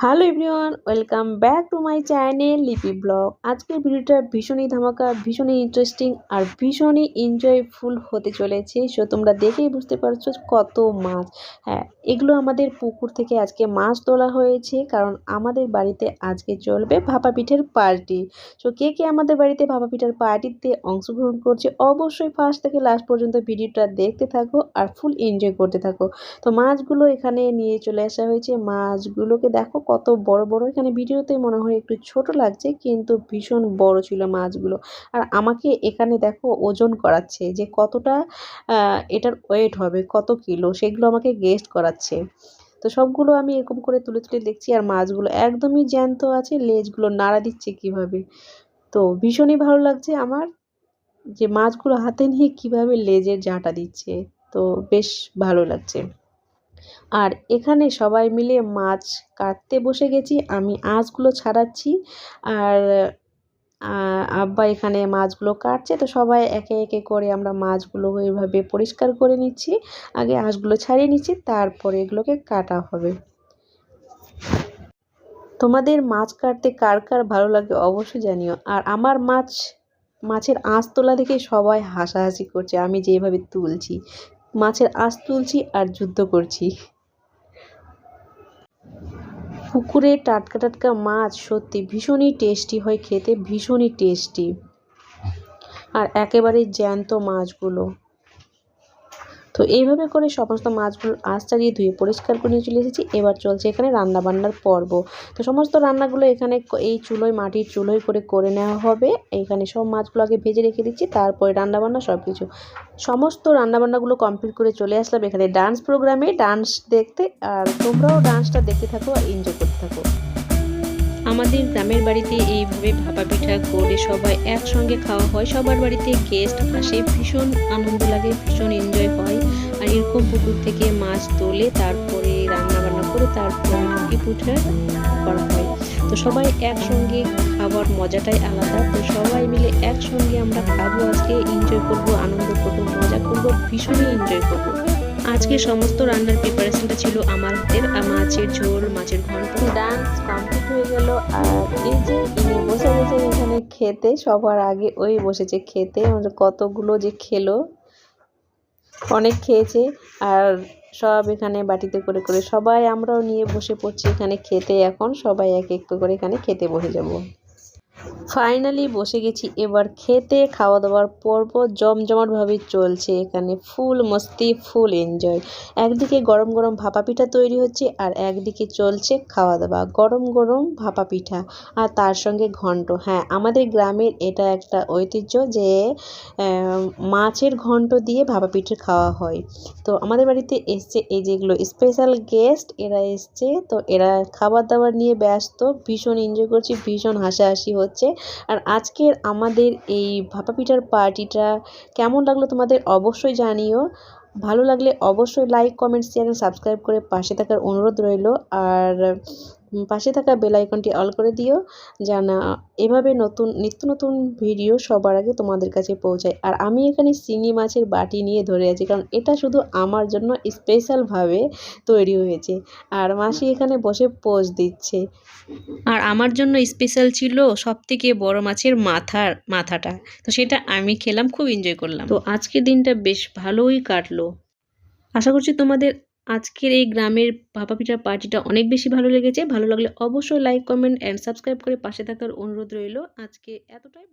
Hello everyone, welcome back to my channel Lipi blog. আজকের ভিডিওটা ভীষণই ধামাকা, ভীষণই ইন্টারেস্টিং আর ভীষণই এনজয়ফুল হতে চলেছে। সো তোমরা দেখেই বুঝতে পারছ কত মাছ। হ্যাঁ এগুলো আমাদের পুকুর থেকে আজকে মাছ তোলা হয়েছে কারণ আমাদের বাড়িতে আজকে চলবে ভাপা পিঠের পার্টি সো কে কে আমাদের বাড়িতে ভাপা পিঠের পার্টিতে অংশগ্রহণ করছে অবশ্যই ফার্স্ট থেকে লাস্ট পর্যন্ত ভিডিওটা দেখতে থাকো আর ফুল এনজয় করতে থাকো। তো মাছগুলো এখানে নিয়ে চলে আসা হয়েছে। মাছগুলোকে দেখো কত বড় বড়। এখানে ভিডিওতে মনে হয় একটু ছোট লাগছে, কিন্তু ভীষণ বড় ছিল মাছগুলো। আর আমাকে এখানে দেখো ওজন করাচ্ছে, যে কতটা এটার ওয়েট হবে, কত কিলো, সেগুলো আমাকে গেস্ট করাচ্ছে। তো সবগুলো আমি এরকম করে তুলে তুলে দেখছি, আর মাছগুলো একদমই জ্যান্ত আছে, লেজগুলো নাড়া দিচ্ছে কীভাবে। তো ভীষণই ভালো লাগছে আমার, যে মাছগুলো হাতে নিয়ে কীভাবে লেজের ঝাঁটা দিচ্ছে। তো বেশ ভালো লাগছে। আর এখানে সবাই মিলে মাছ কাটতে বসে গেছি। আমি আঁশগুলো ছাড়াচ্ছি আর আব্বা এখানে মাছগুলো কাটছে। তো সবাই একে একে করে আমরা মাছগুলো ওইভাবে পরিষ্কার করে নিচ্ছি। আগে আঁশগুলো ছাড়িয়ে নিচ্ছি, তারপরে এগুলোকে কাটা হবে। তোমাদের মাছ কাটতে কার কার ভালো লাগে অবশ্যই জানিও। আর আমার মাছ, মাছের আঁশ তোলা দেখে সবাই হাসাহাসি করছে। আমি যেভাবে তুলছি, মাছের আঁশ তুলছি আর যুদ্ধ করছি। পুকুরে টাটকা টাটকা মাছ, সত্যি ভীষণই টেস্টি হয় খেতে, ভীষণই টেস্টি আর একেবারে জ্যান্ত মাছগুলো। তো এইভাবে করে সমস্ত মাছগুলো আঁচ চালিয়ে ধুয়ে পরিষ্কার করে নিয়ে চলে এসেছি। এবার চলছে এখানে রান্না বান্নার পর্ব। তো সমস্ত রান্নাগুলো এখানে এই চুলোয়, মাটির চুলোয় করে করে নেওয়া হবে। এখানে সব মাছগুলো আগে ভেজে রেখে দিচ্ছি, তারপরে রান্নাবান্না সব কিছু সমস্ত রান্নাবান্নাগুলো কমপ্লিট করে চলে আসলাম এখানে ডান্স প্রোগ্রামে ডান্স দেখতে আর তোমরাও ডান্সটা দেখতে থাকো আর এনজয় করতে থাকো। আমাদের গ্রামের বাড়িতে এইভাবে ভাপা পিঠা করে সবাই একসঙ্গে খাওয়া হয়। সবার বাড়িতে গেস্ট আসে, ভীষণ আনন্দ লাগে, ভীষণ এনজয় হয়। আর এরকম পুকুর থেকে মাছ তোলে, তারপরে রান্না বান্না করে, তারপরে মুরগি পিঠা করা হয়। তো সবাই একসঙ্গে খাবার মজাটাই আলাদা। তো সবাই মিলে একসঙ্গে আমরা খাব, আজকে এনজয় করব, আনন্দ করব, মজা করব, ভীষণই এনজয় করব। আজকে সমস্ত রান্নার প্রিপারেশনটা ছিল আমার মাছের ঝোল, মাছের ঘন্ট। ডান্স কমপ্লিট হয়ে গেল। আর এই যে ইনি বসে গেছে এখানে খেতে, সবার আগে ওই বসেছে খেতে। আমাদের কতগুলো যে খেলো, অনেক খেয়েছে। আর সব এখানে বাটিতে করে করে সবাই আমরাও নিয়ে বসে পড়ছি এখানে খেতে এখন। সবাই এক এক করে এখানে খেতে বসে যাব। ফাইনালি বসে গেছি। এবার খেতে খাওয়া দাওয়ার পর্ব জমজমাটভাবে চলছে। এখানে ফুল, মস্তি, ফুল এনজয়। একদিকে গরম গরম ভাপা পিঠা তৈরি হচ্ছে আর একদিকে চলছে খাওয়া দাওয়া গরম গরম ভাপা পিঠা আর তার সঙ্গে ঘন্ট। হ্যাঁ আমাদের গ্রামের এটা একটা ঐতিহ্য যে মাছের ঘন্ট দিয়ে ভাপা পিঠে খাওয়া হয়। তো আমাদের বাড়িতে এসছে এই যেগুলো স্পেশাল গেস্ট এরা এসছে। তো এরা খাবার দাবার নিয়ে ব্যস্ত। ভীষণ এনজয় করছি, ভীষণ হাসাহাসি হচ্ছে। আর আজকের আমাদের এই ভাপা পিঠার পার্টিটা কেমন লাগল তোমাদের অবশ্যই জানিও। ভালো লাগলে অবশ্যই লাইক কমেন্ট শেয়ার সাবস্ক্রাইব করে পাশে থাকার অনুরোধ রইল। আর পাশে থাকা বেল আইকনটি অল করে দিও, যেন এভাবে নতুন, নিত্য নতুন ভিডিও সবার আগে তোমাদের কাছে পৌঁছায়। আর আমি এখানে চিংড়ি মাছের বাটি নিয়ে ধরে আছি, কারণ এটা শুধু আমার জন্য স্পেশালভাবে তৈরি হয়েছে। আর মাসি এখানে বসে পোজ দিচ্ছে। আর আমার জন্য স্পেশাল ছিল সবথেকে বড় মাছের মাথার, মাথাটা। তো সেটা আমি খেলাম, খুব এনজয় করলাম। তো আজকের দিনটা বেশ ভালোই কাটলো। আশা করছি তোমাদের আজকের এই গ্রামের ভাপা পিঠার পার্টিটা অনেক বেশি ভালো লেগেছে। ভালো লাগলে অবশ্যই লাইক কমেন্ট অ্যান্ড সাবস্ক্রাইব করে পাশে থাকার অনুরোধ রইল। আজকে এতটাই